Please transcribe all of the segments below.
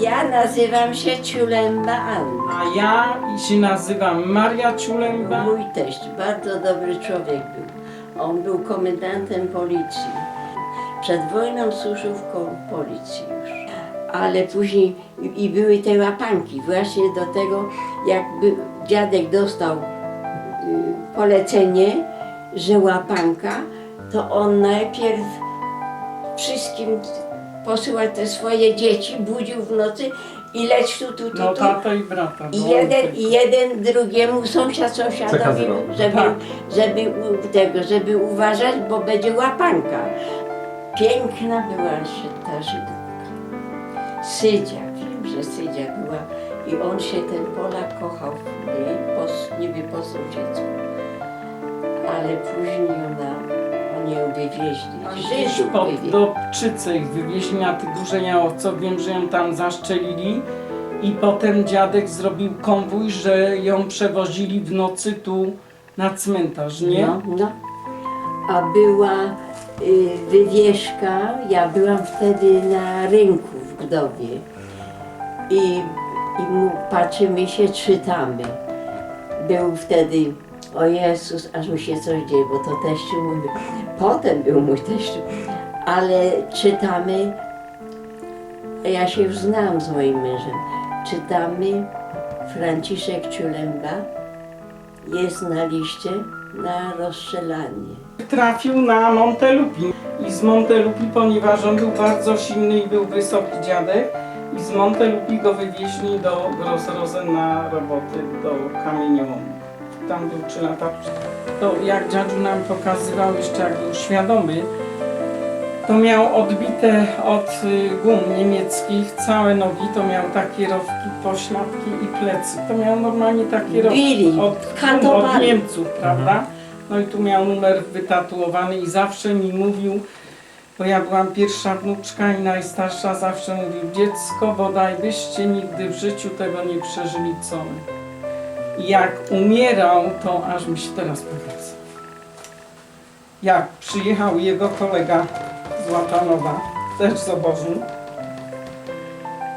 Ja nazywam się Ciulemba Anna. A ja się nazywam Maria Ciulemba. Mój teść bardzo dobry człowiek był. On był komendantem policji. Przed wojną służył w policji już. Ale później i i były te łapanki. Właśnie do tego, jakby dziadek dostał y, polecenie, że łapanka, to on najpierw wszystkim posyłał te swoje dzieci, budził w nocy i leć tu, tu, tu, No tu. i brata. I no, jeden, i jeden drugiemu sąsiad sąsiadowi, żeby, Tak. żeby, u- tego, żeby uważać, bo będzie łapanka. Piękna była się ta Żydówka. Sydzia, wiem, że Sydzia była i on się, ten Polak kochał w niej, po, niby po sąsiedzku. Ale później ona, wywieźli. Gdzieś Żydów pod wywieźli. do Pczycy ich wywieźli na tych górze Jałowco. Wiem, że ją tam zaszczelili. I potem dziadek zrobił konwój, że ją przewozili w nocy tu na cmentarz, nie? No, no. A była y, wywieszka, ja byłam wtedy na rynku w Gdowie i, i mu, patrzymy się, czytamy. Był wtedy, o Jezus, aż mi się coś dzieje, bo to teściu mówi, potem był mój teściu, ale czytamy, ja się już znam z moim mężem, czytamy Franciszek Ciulemba, jest na liście na rozstrzelanie. Trafił na Montelupi. I z Montelupi, ponieważ on był bardzo silny i był wysoki dziadek, i z Montelupi go wywieźli do Grossrosen na roboty do kamieniołomu. Tam był trzy lata. To jak dziadziu nam pokazywał jeszcze jak był świadomy, to miał odbite od y, gum niemieckich całe nogi, to miał takie rowki, pośladki i plecy. To miał normalnie takie rowki Bili, od, gum, od katowali. Niemców, prawda? No i tu miał numer wytatuowany i zawsze mi mówił, bo ja byłam pierwsza wnuczka i najstarsza zawsze mówił, dziecko, bodaj byście nigdy w życiu tego nie przeżyli, co my. Jak umierał, to aż mi się teraz powraca. Jak przyjechał jego kolega z Łapanowa, też z obozu,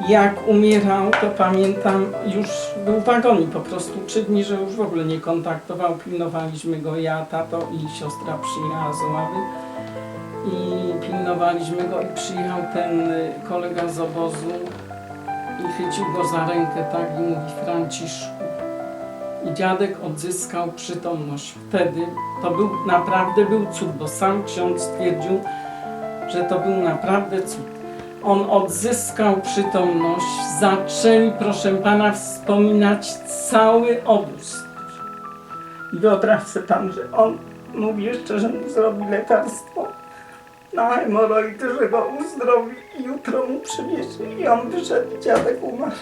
jak umierał, to pamiętam, już był w po prostu trzy dni, że już w ogóle nie kontaktował, pilnowaliśmy go, ja, tato i siostra przyjechała z Oławy i pilnowaliśmy go i przyjechał ten y, kolega z obozu i chycił go za rękę tak i mówi Franciszku. I dziadek odzyskał przytomność. Wtedy to był naprawdę był cud, bo sam ksiądz stwierdził, że to był naprawdę cud. On odzyskał przytomność, zaczęli, proszę pana, wspominać cały obóz. I wyobraź sobie pan, że on mówi jeszcze, że mu zrobi lekarstwo na hemoroidy, że go uzdrowi i jutro mu przywiezie. I on wyszedł, dziadek umarł.